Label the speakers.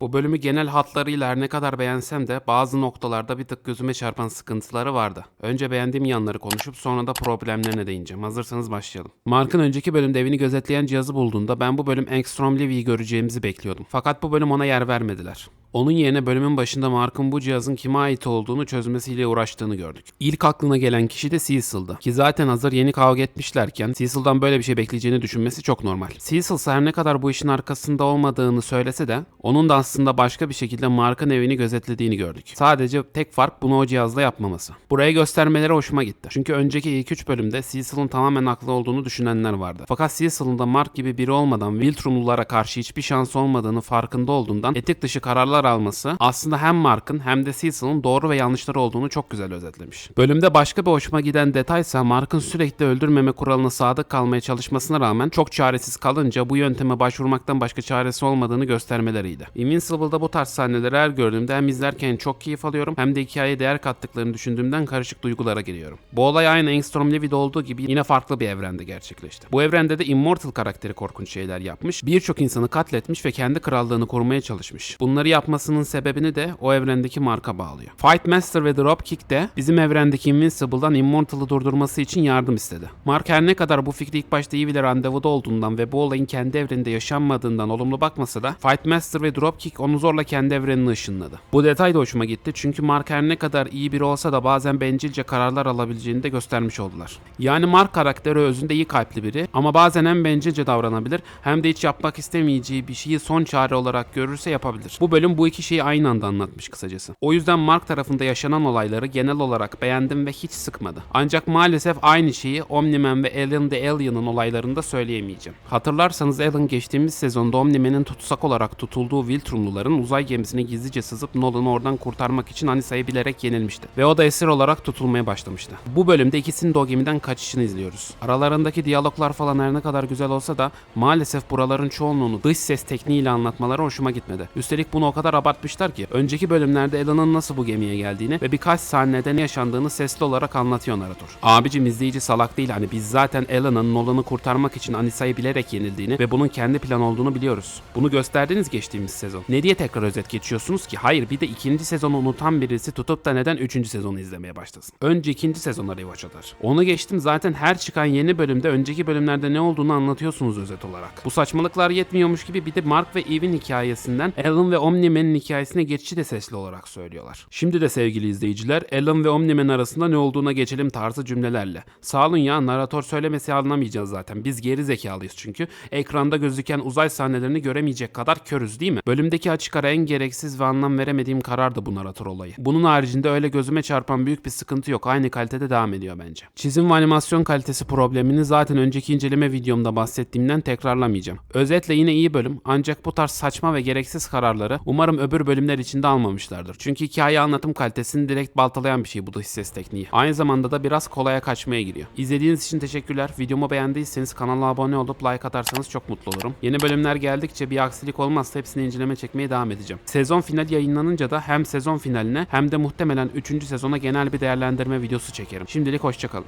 Speaker 1: Bu bölümü genel hatlarıyla her ne kadar beğensem de bazı noktalarda bir tık gözüme çarpan sıkıntıları vardı. Önce beğendiğim yanları konuşup sonra da problemlerine değineceğim. Hazırsanız başlayalım. Mark'ın önceki bölümde evini gözetleyen cihazı bulduğunda ben bu bölüm Engstrom Levy'yi göreceğimizi bekliyordum. Fakat bu bölüm ona yer vermediler. Onun yerine bölümün başında Mark'ın bu cihazın kime ait olduğunu çözmesiyle uğraştığını gördük. İlk aklına gelen kişi de Cecil'dı. Ki zaten hazır yeni kavga etmişlerken Cecil'dan böyle bir şey bekleyeceğini düşünmesi çok normal. Cecil her ne kadar bu işin arkasında olmadığını söylese de onun da aslında başka bir şekilde Mark'ın evini gözetlediğini gördük. Sadece tek fark bunu o cihazla yapmaması. Buraya göstermeleri hoşuma gitti. Çünkü önceki ilk 3 bölümde Cecil'ın tamamen haklı olduğunu düşünenler vardı. Fakat Cecil'ın da Mark gibi biri olmadan Wiltrumlulara karşı hiçbir şans olmadığını farkında olduğundan etik dışı kararlar alması aslında hem Mark'ın hem de Cecil'ın doğru ve yanlışları olduğunu çok güzel özetlemiş. Bölümde başka bir hoşuma giden detaysa Mark'ın sürekli öldürmeme kuralına sadık kalmaya çalışmasına rağmen çok çaresiz kalınca bu yönteme başvurmaktan başka çaresi olmadığını göstermeleriydi. Invincible'da bu tarz sahneleri her gördüğümde hem izlerken çok keyif alıyorum hem de hikayeye değer kattıklarını düşündüğümden karışık duygulara giriyorum. Bu olay aynı Engstrom Levy'de olduğu gibi yine farklı bir evrende gerçekleşti. Bu evrende de Immortal karakteri korkunç şeyler yapmış, birçok insanı katletmiş ve kendi krallığını korumaya çalışmış. Bunları yapmasının sebebini de o evrendeki marka bağlıyor. Fight Master ve Dropkick de bizim evrendeki Invincible'dan Immortal'ı durdurması için yardım istedi. Mark her ne kadar bu fikri ilk başta iyi bir randevuda olduğundan ve bu olayın kendi evreninde yaşanmadığından olumlu bakmasa da Fight Master ve Dropkick onu zorla kendi evrenine ışınladı. Bu detay da hoşuma gitti çünkü Mark her ne kadar iyi biri olsa da bazen bencilce kararlar alabileceğini de göstermiş oldular. Yani Mark karakteri özünde iyi kalpli biri ama bazen hem bencilce davranabilir hem de hiç yapmak istemeyeceği bir şeyi son çare olarak görürse yapabilir. Bu bölüm bu iki şeyi aynı anda anlatmış kısacası. O yüzden Mark tarafında yaşanan olayları genel olarak beğendim ve hiç sıkmadı. Ancak maalesef aynı şeyi Omni-Man ve Alien the Alien'ın olaylarında söyleyemeyeceğim. Hatırlarsanız Alan geçtiğimiz sezonda Omni-Man'in tutsak olarak tutulduğu Viltrumluların uzay gemisine gizlice sızıp Nolan'ı oradan kurtarmak için Anisa'yı bilerek yenilmişti. Ve o da esir olarak tutulmaya başlamıştı. Bu bölümde ikisinin de o gemiden kaçışını izliyoruz. Aralarındaki diyaloglar falan her ne kadar güzel olsa da maalesef buraların çoğunluğunu dış ses tekniğiyle anlatmaları hoşuma gitmedi. Üstelik bunu o kadar abartmışlar ki önceki bölümlerde Alan'ın nasıl bu gemiye geldiğini ve birkaç sahnede ne yaşandığını sesli olarak anlatıyor narratör. Abicim izleyici salak değil hani biz zaten Alan'ın Nolan'ı kurtarmak için Anisa'yı bilerek yenildiğini ve bunun kendi plan olduğunu biliyoruz. Bunu gösterdiniz geçtiğimiz sezon. Ne diye tekrar özet geçiyorsunuz ki? Hayır bir de ikinci sezonu unutan birisi tutup da neden üçüncü sezonu izlemeye başlasın? Önce ikinci sezona rewatch atar. Onu geçtim zaten her çıkan yeni bölümde önceki bölümlerde ne olduğunu anlatıyorsunuz özet olarak. Bu saçmalıklar yetmiyormuş gibi bir de Mark ve Eve'in hikayesinden Alan ve Omni-Man'in hikayesine geçişi de sesli olarak söylüyorlar. Şimdi de sevgili izleyiciler Alan ve Omni-Man arasında ne olduğuna geçelim tarzı cümlelerle. Sağ olun ya naratör söylemesi anlamayacağız zaten. Biz geri zekalıyız çünkü. Ekranda gözüken uzay sahnelerini göremeyecek kadar körüz değil mi? Bölümdeki açık ara en gereksiz ve anlam veremediğim karar da bu naratör olayı. Bunun haricinde öyle gözüme çarpan büyük bir sıkıntı yok. Aynı kalitede devam ediyor bence. Çizim ve animasyon kalitesi problemini zaten önceki inceleme videomda bahsettiğimden tekrarlamayacağım. Özetle yine iyi bölüm ancak bu tarz saçma ve gereksiz kararları umarım öbür bölümler içinde almamışlardır. Çünkü hikaye anlatım kalitesini direkt baltalayan bir şey bu dış ses tekniği. Aynı zamanda da biraz kolaya kaçmaya giriyor. İzlediğiniz için teşekkürler. Videomu beğendiyseniz kanala abone olup like atarsanız çok mutlu olurum. Yeni bölümler geldikçe bir aksilik olmazsa hepsini inceleme çekmeye devam edeceğim. Sezon final yayınlanınca da hem sezon finaline hem de muhtemelen 3. sezona genel bir değerlendirme videosu çekerim. Şimdilik hoşçakalın.